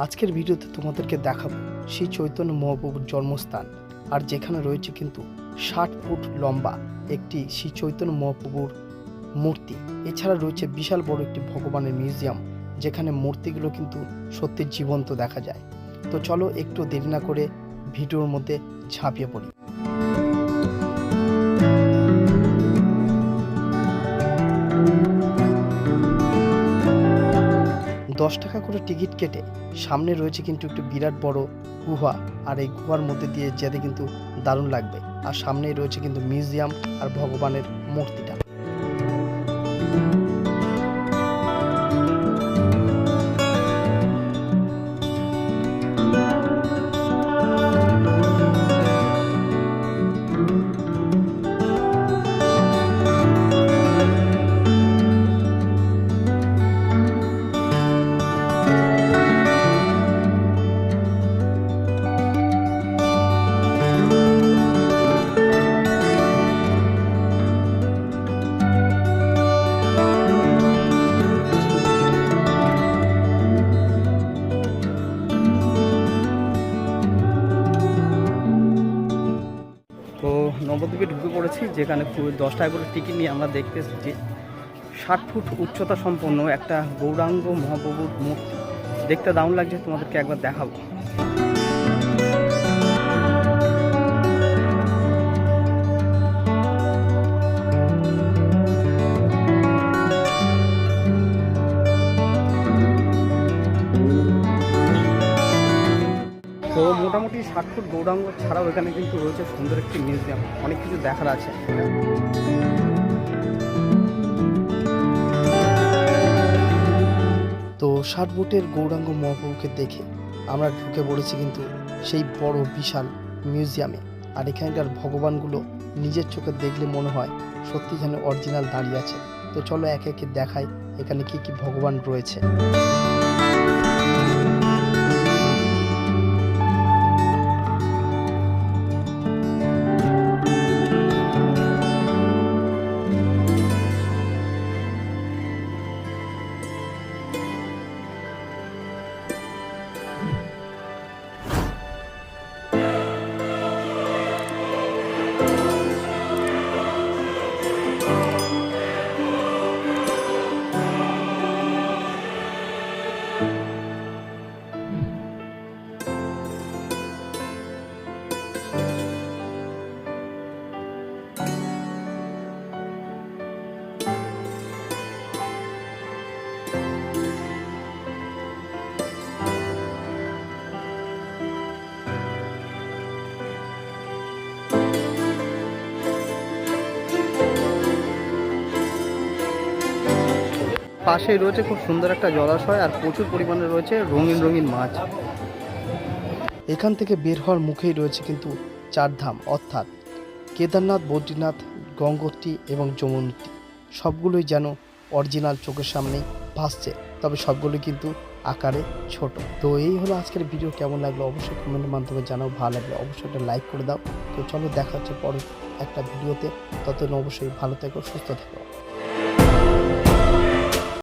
আজকের ভিডিওতে তোমাদেরকে দেখাবো শ্রী চৈতন্য মহাপ্রভুর জন্মস্থান, আর যেখানে রয়েছে কিন্তু ষাট ফুট লম্বা একটি শ্রী চৈতন্য মহাপ্রভুর মূর্তি। এছাড়া রয়েছে বিশাল বড় একটি ভগবানের মিউজিয়াম, যেখানে মূর্তিগুলো কিন্তু সত্যি জীবন্ত দেখা যায়। তো চলো একটু দেরি না করে ভিডিওর মধ্যে ঝাঁপিয়ে পড়ি। দশ টাকা করে টিকিট কেটে সামনে রয়েছে কিন্তু একটু বিরাট বড় গুহা। আর এই গুহার মধ্যে দিয়ে যেতে কিন্তু দারুণ লাগবে। আর সামনেই রয়েছে কিন্তু মিউজিয়াম আর ভগবানের মূর্তিটা। নবদ্বীপে ঢুকে পড়েছি, যেখানে দশ টাকা করে টিকিট নিয়ে আমরা দেখতে এসেছি। ষাট ফুট উচ্চতা সম্পন্ন একটা গৌরাঙ্গ মহাপ্রভুর মূর্তি। দেখতে দারুণ লাগছে, তোমাদেরকে একবার দেখাবো। তো মোটামুটি ষাট ফুট গৌরাঙ্গ ছাড়াও এখানে কিন্তু রয়েছে সুন্দর একটি মিউজিয়াম। অনেক কিছু দেখার আছে। তো ষাট ফুটের গৌরাঙ্গ মহাপ্রভুকে দেখে আমরা ঢুকে পড়েছি কিন্তু সেই বড় বিশাল মিউজিয়ামে। আর এখানকার ভগবানগুলো নিজের চোখে দেখলে মনে হয় সত্যি যেন অরিজিনাল দাঁড়িয়ে আছে। তো চলো একে একে দেখাই এখানে কি কি ভগবান রয়েছে। পাশেই রয়েছে খুব সুন্দর একটা জলাশয় আর প্রচুর পরিমাণে রয়েছে রঙিন রঙিন মাছ। এখান থেকে বের হওয়ার মুখেই রয়েছে কিন্তু চারধাম অর্থাৎ কেদারনাথ, বদ্রীনাথ, গঙ্গোত্রী এবং যমুনোত্রী। সবগুলোই যেন অরিজিনাল চোখের সামনে ভাসছে, তবে সবগুলো কিন্তু আকারে ছোট। তো এই হলো আজকের ভিডিও, কেমন লাগল অবশ্যই কমেন্টের মাধ্যমে জানাও, ভালো লাগল অবশ্যই একটা লাইক করে দাও। তো চলো দেখা হচ্ছে পরে একটা ভিডিওতে, ততদিন অবশ্যই ভালো থেকো, সুস্থ থেকো।